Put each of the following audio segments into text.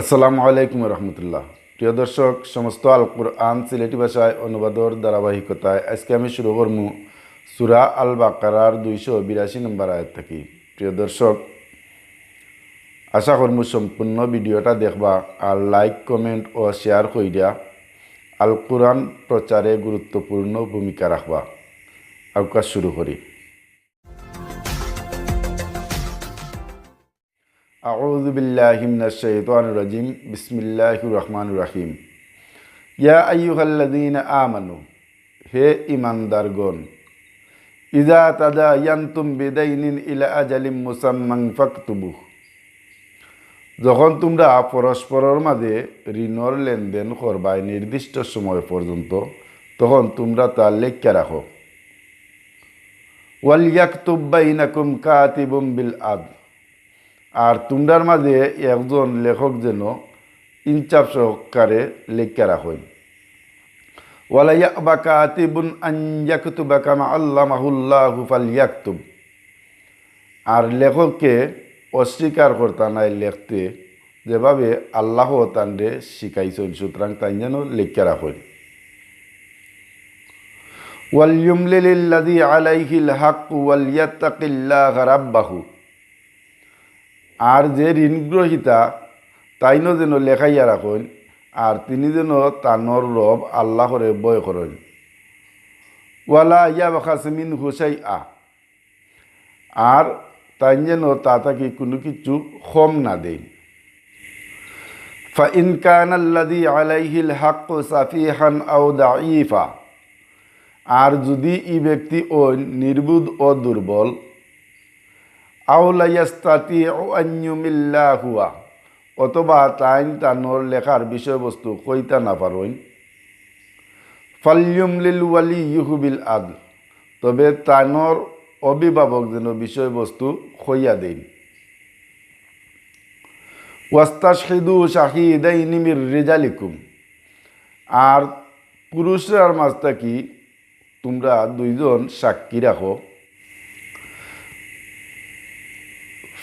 আসসালামু আলাইকুম রহমতুল্লাহ। প্রিয় দর্শক, সমস্ত আল কুরআন সিলেটি ভাষায় অনুবাদর ধারাবাহিকতায় আজকে আমি শুরু করমু সুরা আল বাকারার দুইশো বিরাশি নম্বর আয়াত থাকি। প্রিয় দর্শক, আশা করমু সম্পূর্ণ ভিডিওটা দেখবা আর লাইক, কমেন্ট ও শেয়ার কইরা আল কোরআন প্রচারে গুরুত্বপূর্ণ ভূমিকা রাখবা। আউকাজ শুরু করি। আউজবিল্লাহিমিম বিসমিল্লাহ রহমান রাহিম ইয়া আইহ্লাদিন আমানু হে ইমানদারগণ ইজা তাদা ইয়ান্তুম বেদাইনিন ইলা আজালিম মুসাম্মাং ফাকতুবু যখন তোমরা পরস্পরের মাঝে ঋণর লেনদেন করবায় নির্দিষ্ট সময় পর্যন্ত, তখন তোমরা তার লেখ্যা রাখো। ওয়ালিয়াক তুব্বাইনাকুম কাতিবুম বিল আদ আর তোমরার মাঝে একজন লেখক যেন ইনচাপ সহকারে লেখা রাখেন। ওয়ালাইয়া বা কাতিবুন আঞ্জাকুতুবা কামা আল্লাহ মাহুল্লাহু ফাল ইয়াকতুব আর লেখককে অস্বীকার করতা নাই লেখতে, যেভাবে আল্লাহ তান্ডে শিখাইছেন, সুতরাং তাই যেন লেখা রাখেন। ওয়ালিউমলিল্লাদি আলাইহিল হাক ওয়ালিয়াত্তাকিল্লাহ রাব্বাহু। আর যে ঋণগ্রহিতা তাইনও যেন লেখাইয়া রাখেন আর তিনি যেন তানর রব আল্লাহরে বয় করেন ওয়ালা ইয়া বাখাসমিন হুসাই আ আর তাই যেন তা তাকে কোনো কিছু কম না দেন فإن كان الذي عليه الحق সাফিহান আও দাইফা আর যদি ই ব্যক্তি ও নির্বুধ ও দুর্বল আউলাইয়াস্তাতি আন্যুমিল্লা হুয়া অথবা তাইন তানোর লেখার বিষয়বস্তু কইতা না পারইন। ফাল্যুম লিল ওয়ালি ইহুবিল আদ তবে তানোর অভিভাবক যেন বিষয়বস্তু খইয়া দেন ওয়াস্তাশহিদু শাহিদাইনি মির রিজালিকুম। আর পুরুষরার মাঝ থাকি তোমরা দুইজন সাক্ষী রাখো।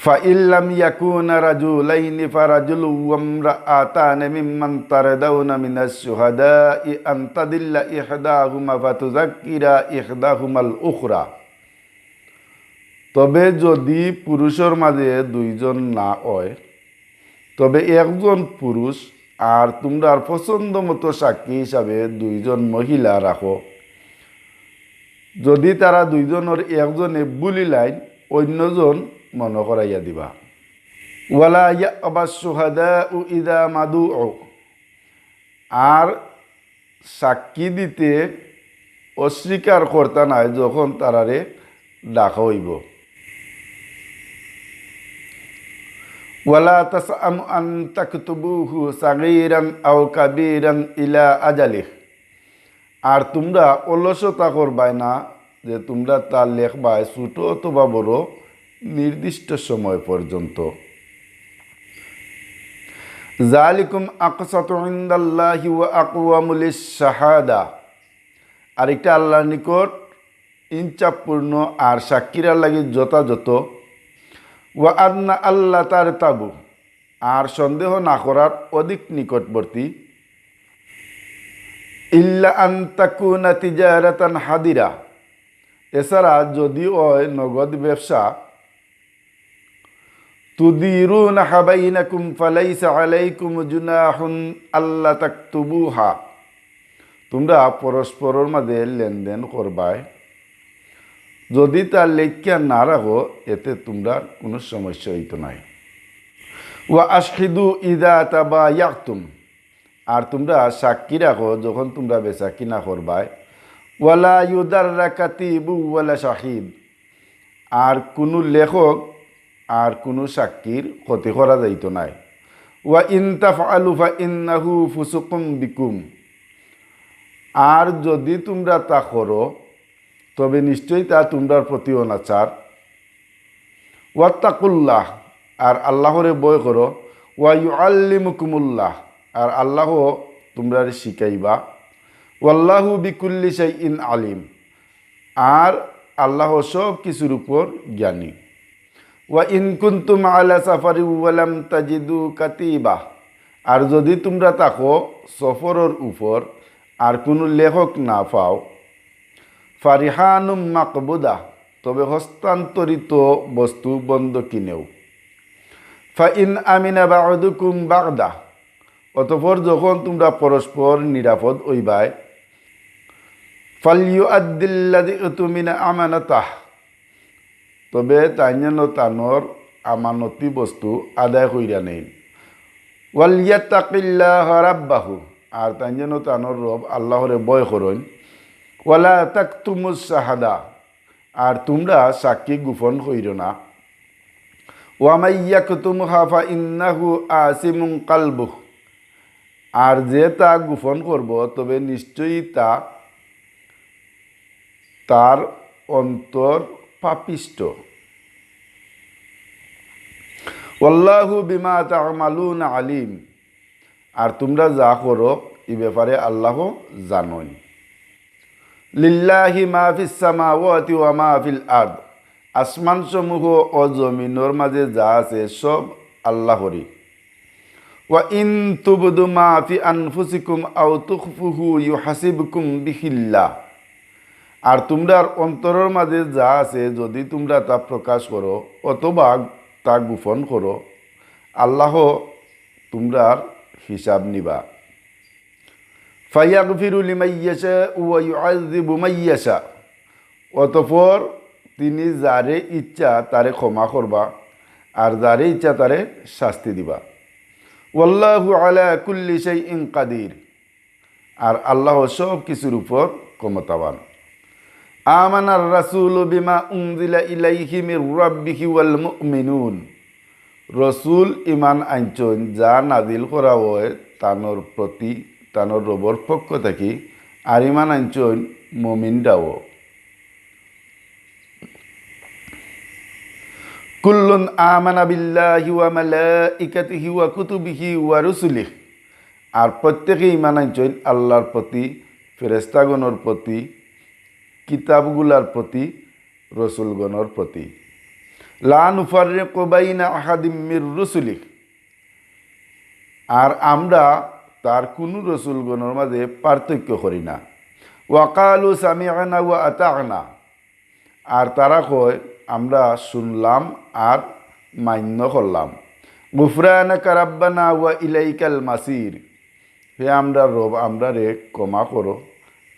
ফাইল্লাম ইয়াকুনা রাজুলাইনি ফারাজুলু ওয়ামরা আতানে মিম্মান তারদাউনা মিনাস শুহাদা ই আনতাদিল্লা ইহদাহুমা ফাতুযাক্কিরা ইহদাহুমাল তবে যদি পুরুষের মাঝে দুইজন না হয়, তবে একজন পুরুষ আর তোমরা পছন্দ মতো সাক্ষী হিসাবে দুইজন মহিলা রাখো। যদি তারা দুইজনের একজনে বুলি লাইন, অন্যজন মনে করাইয়া দিবা। ওয়ালা ইয়াবা সুহাদা উ ইদা মাদু আর সাক্ষী দিতে অস্বীকার করতা নাই যখন তারারে ডাকা হইব ওয়ালা তাসআম আন তাকতুবুহু সাগীরান আও কাবীরান ইলা আজালিহ। আর তোমরা অলসতা করবাই না যে তোমরা তা লেখবাই ছোট অথবা বড় নির্দিষ্ট সময় পর্যন্ত। জালিকুম আকসাতুন্দাল্লাহি ওয়া আকওয়ামুলিস শাহাদা আরেকটা আল্লাহর নিকট ইনচাপপূর্ণ আর সাক্ষীরা লাগে যথাযথ। ওয়া আদনা আল্লাহ তার তাবু আর সন্দেহ না করার অধিক নিকটবর্তী। ইল্লা আন্তাকুনা তিজারাতান হাদিরা। এছাড়া যদি ওই নগদ ব্যবসা তুদিরুন হাবাইনাকুম ফালাইসা আলাইকুম জুনাহুন আল্লাহ তাকতুবুহা। তোমরা পরস্পরের মাঝে লেনদেন করবায় যদি তার লেখ্যা না রাখো, এতে তোমরা কোনো সমস্যা হইতো নাই। ওয়া আশহিদু ইদা তাবা ইয়াকতুম আর তোমরা সাক্ষী রাখো, যখন তোমরা বেচা কিনা করবায় ওয়ালা ইউদার কাতিবু ওয়ালা শাহিদ। আর কোনো লেখক আর কোনো সাক্ষীর ক্ষতি করা যাইত নাই। ওয়া ইনতাফ আলুফা ইন্নাহু ফুসুকুম বিকুম। আর যদি তোমরা তা করো, তবে নিশ্চয়ই তা তোমরার প্রতি অনাচার ওয়াত্তাকুল্লাহ, আর আল্লাহরে বয় করো। ওয়া ইউ আল্লিমুকুমুল্লাহ আর আল্লাহ তোমরা শিখাইবা। ওয়াল্লাহু বিকুল্লি সাই ইন আলিম, আর আল্লাহ সব কিছুর উপর জ্ঞানী। ইন কুন্তুম আলা সাফারি ওয়ালাম তাজিদু কাতিবা। আর যদি তোমরা তাকো সফরের উপর আর কোনো লেখক না পাও, ফারিহানুম মাকবুদা, তবে হস্তান্তরিত বস্তু বন্ধ কিনেও। ফাইন আমিনা বাদুকুম বাগদা, অতপর যখন তোমরা পরস্পর নিরাপদ ওইবাই ফালিউ আদিল্লাদি তুমিনা আমানতাহ তবে তাই যেন তানোর আমানতি বস্তু আদায় কইরা নেই। ওয়ালিয়াত্তাকিল্লাহ রাব্বাহু, আর তাই যেন তানোর রব আল্লাহরে বয় করইন ওয়ালা তাকতুমুস শাহাদা আর তোমরা সাক্ষী গোপন কইর না। ওয়ামাইয়াকুতুম হাফা ইন্নাহু আসিমুন কালবুহ, আর যে তা গোপন করব, তবে নিশ্চয়ই তা তার অন্তর পাপিষ্ট। ওল্লাহু বিমা তামালুন আলিম। আর তোমরা যা করো এই ব্যাপারে আল্লাহ জানই লিল্লাহি মাহফিস সামাওয়াতি ওয়া মাহফিল আর্দ। আসমান সমূহ ও জমিনের মাঝে যা আছে, সব আল্লাহরই। ওয়া ইন তুবদু মা ফি আনফুসিকুম আও তুখফুহু ইউহাসিবকুম বিহিল্লাহ। আর তোমরার অন্তরের মাঝে যা আছে, যদি তোমরা তা প্রকাশ করো অথবা তা গোপন করো, আল্লাহ তোমরার হিসাব নিবা। ফাইয়াগফিরু লিমাইয়াশা ওয়া অতঃপর তিনি যারে ইচ্ছা তারে ক্ষমা করবা, আর যারে ইচ্ছা তারে শাস্তি দিবা। ওয়াল্লাহু আলা কুল্লি শাইইন আর আল্লাহ সব কিছুর উপর ক্ষমতাবান। আমানার রাসূল বিমা উনজিলা ইলাইহি মির রাব্বিহি ওয়াল মুমিনুন। রসুল ইমান আইনচন যা নাজিল করা হয় তানোর প্রতি, তানোর রবর পক্ষ থাকি, আর ইমান আইনচন মমিনরাও। কুল্লুন আমানা বিল্লাহি ওয়া মালাইকাতিহি ওয়া কুতুবিহি ওয়া রুসুলিহি। আর প্রত্যেকে ইমান আনছেন আল্লাহর প্রতি ফেরেস্তাগণর প্রতি কিতাবগুলার প্রতি, রসুলগণর প্রতি। লান উফারে কোবাইনা আহাদিমির রসুলি আর আমরা তার কোনো রসুলগণের মাঝে পার্থক্য করি না। ওয়াকালু সামিয়ানা ওয়া আতানা আর তারা কয়, আমরা শুনলাম আর মান্য করলাম। গুফরানা কারাব্বানা ওয়া ইলাইকাল মাসির। হে আমরা রব, আমরা রে ক্ষমা করো।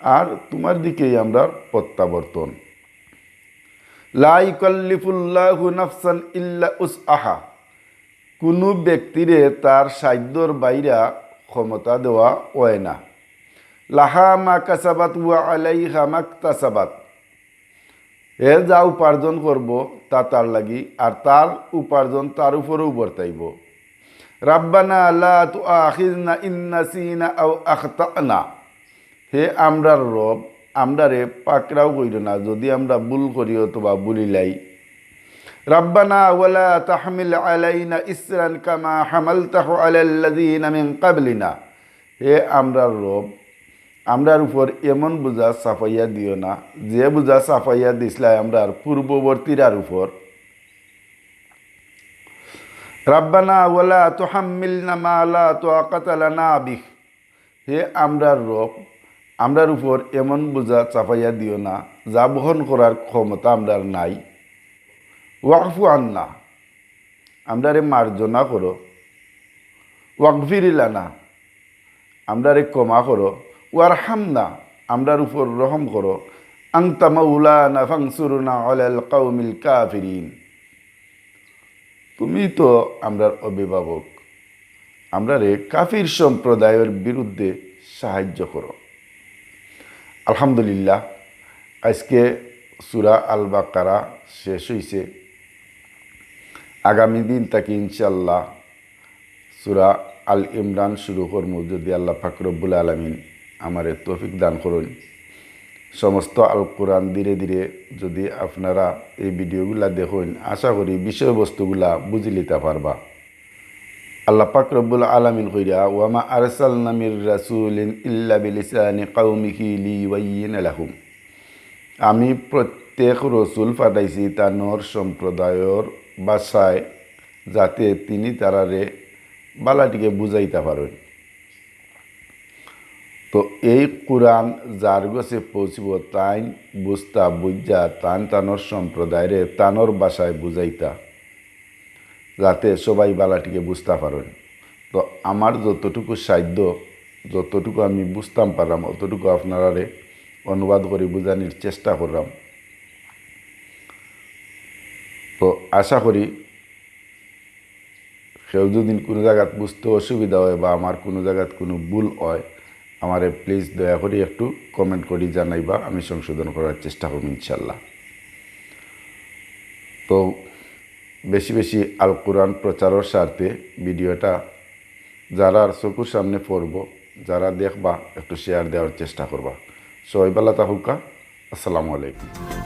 আর তোমার দিকেই আমরা প্রত্যাবর্তন। লাইকল্লিফুল্লাহু নাফসান ইল্লা উস আহা কোনো ব্যক্তিরে তার সাধ্যর বাইরা ক্ষমতা দেওয়া হয় না। লাহা মা কাসাবাত ওয়া আলাইহা মাকতাসাবাত এ যা উপার্জন করব, তা তার লাগি, আর তার উপার্জন তার উপরেও বর্তাইব। রাব্বানা লা তু আখিজনা ইন্নাসিনা আও আখতানা। হে আমরার রব, আমরারে পাকড়াও কইর না, যদি আমরা ভুল করি অথবা বুলিলাই রাব্বানা ওয়ালা তাহমিল আলাইনা ইসরান কামা হামালতাহু আলাল্লাযিনা মিন ক্বাবলিনা। হে আমরার রব, আমরার উপর এমন বোঝা সাফাইয়া দিও না, যে বোঝা সাফাইয়া দিসলাই আমরার পূর্ববর্তীরার উপর। রাব্বানা ওয়ালা তুহাম্মিলনা মা লা তাকাতা লানা বিহ। হে আমরার রব আমরার উপর এমন বোঝা চাপাইয়া দিও না, যা বহন করার ক্ষমতা আমরার নাই। ওয়াকফু আন্না, আমরারে মার্জনা করো। ওয়াকফিরিলানা আমরারে ক্ষমা করো। ওয়ার হামনা আমরার উপর রহম করো। আংতা মাউলানা আলাল কাউমিল কাফিরিন। তুমি তো আমরার অভিভাবক। আমরারে কাফির সম্প্রদায়ের বিরুদ্ধে সাহায্য করো। আলহামদুলিল্লাহ, আজকে সুরা আল বাকারা শেষ হয়েছে আগামী দিন তাকে ইনশাল্লাহ সুরা আল ইমরান শুরু করব যদি আল্লাহ ফাকরবুল আলমিন আমারে তৌফিক দান করুন। সমস্ত আল কোরআন ধীরে ধীরে যদি আপনারা এই ভিডিওগুলা দেখুন, আশা করি বিষয়বস্তুগুলা বুঝি লিতে পারবা। আল্লাহ পাক রব্বুল আলামিন কইরা, ওয়ামা আরসালনা মির রাসূলিন ইল্লা বিলিসানি কাউমিহি লিওয়াইয়িন লাহুম। আমি প্রত্যেক রসুল পাঠাইছি তানোর সম্প্রদায়র বাসায় যাতে তিনি তারারে বালাটিকে বুঝাইতে পারেন। তো এই কোরআন যার গছে পৌঁছিব তাই বুঝতা বুঝা তান তানোর সম্প্রদায়ের তানোর বাসায় বুঝাইতা। যাতে সবাই বালাটিকে বুঝতে পারেন তো আমার যতটুকু সাধ্য, যতটুকু আমি বুঝতাম পারলাম, অতটুকু আপনারারে অনুবাদ করে বোঝানোর চেষ্টা করলাম। তো আশা করি কেউ যদি কোনো জায়গাত বুঝতে অসুবিধা হয় বা আমার কোনো জায়গাত কোনো ভুল হয়, আমারে প্লিজ দয়া করে একটু কমেন্ট করে জানাইবা, আমি সংশোধন করার চেষ্টা করব ইনশাল্লাহ। তো বেশি বেশি আল কোরআন প্রচারের স্বার্থে ভিডিওটা যারা চকুর সামনে পড়ব, যারা দেখবা, একটু শেয়ার দেওয়ার চেষ্টা করবা। সবাই বেলা তাহুকা আসসালামু আলাইকুম।